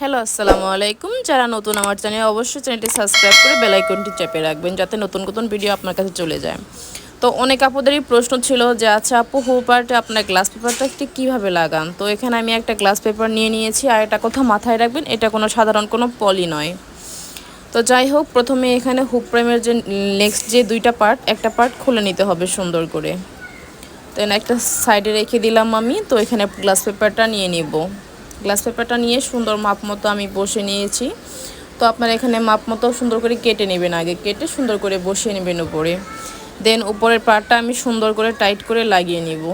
Hello, আসসালামু আলাইকুম। যারা নতুন আমার চ্যানেল অবশ্যই চ্যানেলটি সাবস্ক্রাইব করে বেল আইকনটি চেপে রাখবেন, যাতে নতুন নতুন ভিডিও আপনার কাছে চলে যায়। তো অনেক আপুদেরই প্রশ্ন ছিল যে আচ্ছা আপু হু পার্টে আপনার গ্লাস পেপারটা একটি কীভাবে লাগান? তো এখানে আমি একটা গ্লাস পেপার নিয়ে নিয়েছি, আর এটা কথা মাথায় রাখবেন, এটা কোনো সাধারণ কোনো পলি নয়। তো যাই হোক, প্রথমে এখানে হুক প্রেমের যে নেক্সট যে দুইটা পার্ট একটা পার্ট খুলে নিতে হবে সুন্দর করে। তো একটা সাইডে রেখে দিলাম আমি, তো এখানে গ্লাস পেপারটা নিয়ে নিব। গ্লাস পেপারটা নিয়ে সুন্দর মাপ মতো আমি বসে নিয়েছি। তো আপনারা এখানে মাপ মতো সুন্দর করে কেটে নেবেন আগে, কেটে সুন্দর করে বসিয়ে নেবেন উপরে। দেন উপরের পার্টটা আমি সুন্দর করে টাইট করে লাগিয়ে নিব।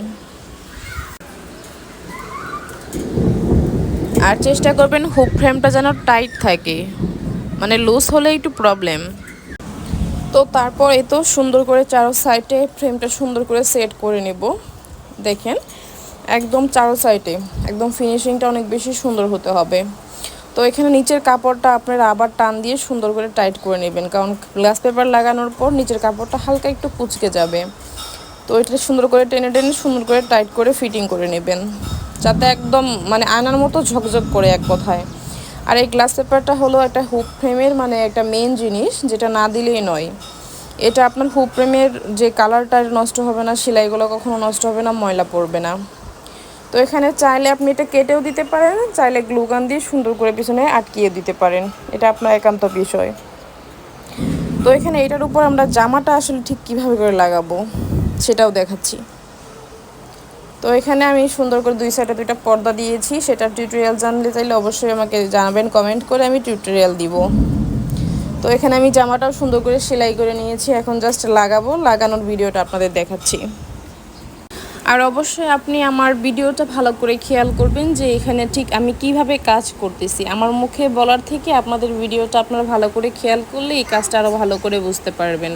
আর চেষ্টা করবেন হুক ফ্রেমটা যেন টাইট থাকে মানে লুজ হলে একটু প্রবলেম। তো তারপর এই তো সুন্দর করে চারো সাইডে ফ্রেমটা সুন্দর করে সেট করে নেব। দেখেন একদম চারো সাইডে। একদম ফিনিশিংটা অনেক বেশি সুন্দর হতে হবে। তো এখানে নিচের কাপড়টা আপনারা আবার টান দিয়ে সুন্দর করে টাইট করে নেবেন। কারণ গ্লাস পেপার লাগানোর পর নিচের কাপড়টা হালকা একটু কুচকে যাবে। তো এটা সুন্দর করে টেনে টেনে সুন্দর করে টাইট করে ফিটিং করে নেবেন। যাতে একদম মানে আয়নার মতো ঝকঝক করে এক কথায়। আর এই গ্লাস পেপারটা হলো একটা হুপ ফ্রেমের মানে একটা মেন জিনিস, যেটা না দিলেই নয়। এটা আপনার হুপ ফ্রেমের যে কালারটা নষ্ট হবে না, সেলাইগুলো কখনো নষ্ট হবে না, ময়লা পড়বে না। তো এখানে চাইলে আপনি এটা কেটেও দিতে পারেন, চাইলে গ্লুগান দিয়ে সুন্দর করে পিছনে আটকিয়ে দিতে পারেন। এটা আপনার একান্ত বিষয়। তো এখানে এটার উপর আমরা জামাটা আসলে ঠিক কীভাবে করে লাগাবো, সেটাও দেখাচ্ছি। তো এখানে আমি সুন্দর করে দুই সাইডে দুইটা পর্দা দিয়েছি সেটা টিউটোরিয়াল জানলে চাইলে অবশ্যই আমাকে জানাবেন কমেন্ট করে আমি টিউটোরিয়াল দিব। তো এখানে আমি জামাটাও সুন্দর করে সেলাই করে নিয়েছি, এখন জাস্ট লাগাবো, লাগানোর ভিডিওটা আপনাদের দেখাচ্ছি। আর অবশ্যই আপনি আমার ভিডিওটা ভালো করে খেয়াল করবেন যে এখানে ঠিক আমি কীভাবে কাজ করতেছি। আমার মুখে বলার থেকে আপনাদের ভিডিওটা আপনারা ভালো করে খেয়াল করলে এই কাজটা আরও ভালো করে বুঝতে পারবেন।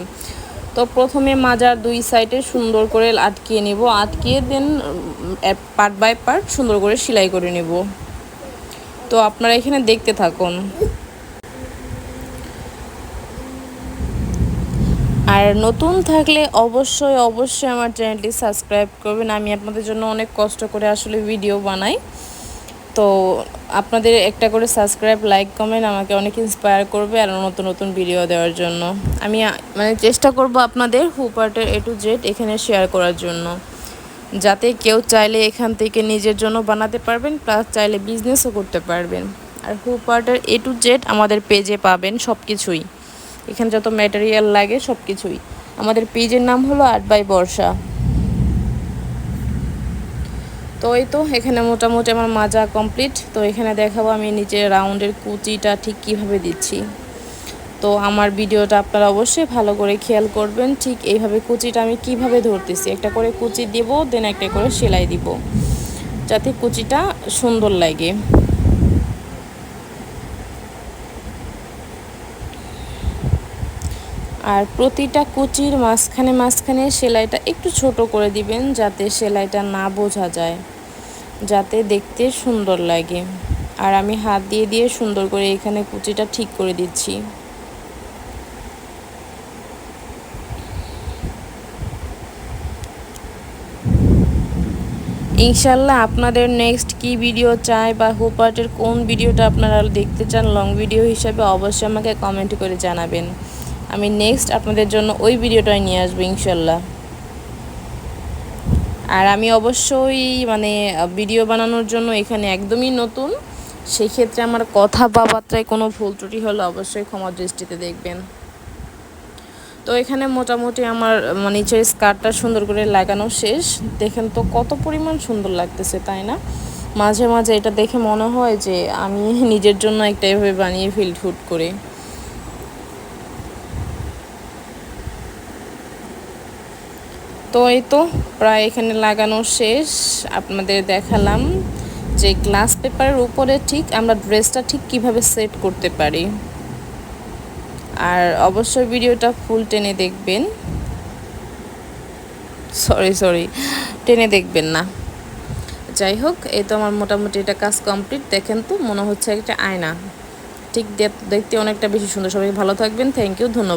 তো প্রথমে মাজার দুই সাইডে সুন্দর করে আটকিয়ে নিব। আটকিয়ে দেন পার্ট বাই পার্ট সুন্দর করে সেলাই করে নেব। তো আপনারা এখানে দেখতে থাকুন। আর নতুন থাকলে অবশ্যই অবশ্যই আমার চ্যানেলটি সাবস্ক্রাইব করবেন। আমি আপনাদের জন্য অনেক কষ্ট করে আসলে ভিডিও বানাই। তো আপনাদের একটা করে সাবস্ক্রাইব, লাইক, কমেন্ট আমাকে অনেক ইন্সপায়ার করবে আর নতুন নতুন ভিডিও দেওয়ার জন্য। আমি মানে চেষ্টা করব আপনাদের হুপার্টের এ টু জেড এখানে শেয়ার করার জন্য। যাতে কেউ চাইলে এখান থেকে নিজের জন্য বানাতে পারবেন প্লাস চাইলে বিজনেসও করতে পারবেন। আর হুপার্টের এ টু জেড আমাদের পেজে পাবেন সব কিছুই এখানে যত ম্যাটেরিয়াল লাগে সব কিছুই আমাদের পেজের নাম হলো আট বাই বর্ষা। তো এই তো, এখানে মোটামুটি আমার মাজা কমপ্লিট তো এখানে দেখাবো আমি নিচে রাউন্ডের কুচিটা ঠিক কীভাবে দিচ্ছি। তো আমার ভিডিওটা আপনারা অবশ্যই ভালো করে খেয়াল করবেন, ঠিক এইভাবে কুচিটা আমি কীভাবে ধরতেছি। একটা করে কুচি দেব দেন একটা করে সেলাই দিব, যাতে কুচিটা সুন্দর লাগে। আর প্রতিটা কুচির মাঝখানে মাঝখানে সেলাইটা একটু ছোট করে দিবেন যাতে সেলাইটা না বোঝা যায়, যাতে দেখতে সুন্দর লাগে। আর আমি হাত দিয়ে দিয়ে সুন্দর করে এখানে কুচিটা ঠিক করে দিচ্ছি। ইনশাল্লাহ আপনাদের নেক্সট কি ভিডিও চাই বা হুপার্টের কোন ভিডিওটা আপনারা দেখতে চান, লং ভিডিও হিসাবে অবশ্যই আমাকে কমেন্ট করে জানাবেন। আমি নেক্সট আপনাদের জন্য ওই ভিডিওটাই নিয়ে আসব, ইনশাল্লাহ। আর আমি অবশ্যই মানে ভিডিও বানানোর জন্য এখানে একদমই নতুন। সেই ক্ষেত্রে আমার কথা বা বার্তায় কোনো ভুল ত্রুটি হলে অবশ্যই ক্ষমা দৃষ্টিতে দেখবেন। তো এখানে মোটামুটি আমার মানে নিচের স্কার্টটা সুন্দর করে লাগানো শেষ। দেখেন তো কত পরিমাণ সুন্দর লাগতেছে, তাই না? মাঝে মাঝে এটা দেখে মনে হয় যে আমি নিজের জন্য একটা এভাবে বানিয়ে ফিল ফুট করে। তো এই তো, প্রায় এখানে লাগানো শেষ। আপনাদের দেখালাম যে গ্লাস পেপারের উপরে ঠিক আমরা ড্রেসটা ঠিক কীভাবে সেট করতে পারি। আর অবশ্যই ভিডিওটা ফুল টেনে দেখবেন। সরি সরি, টেনে দেখবেন না। যাই হোক, এই তো আমার মোটামুটি এটা কাজ কমপ্লিট। দেখেন তো, মনে হচ্ছে একটা আয়না। ঠিক দেখতে অনেকটা বেশি সুন্দর। সবাই ভালো থাকবেন। থ্যাংক ইউ, ধন্যবাদ।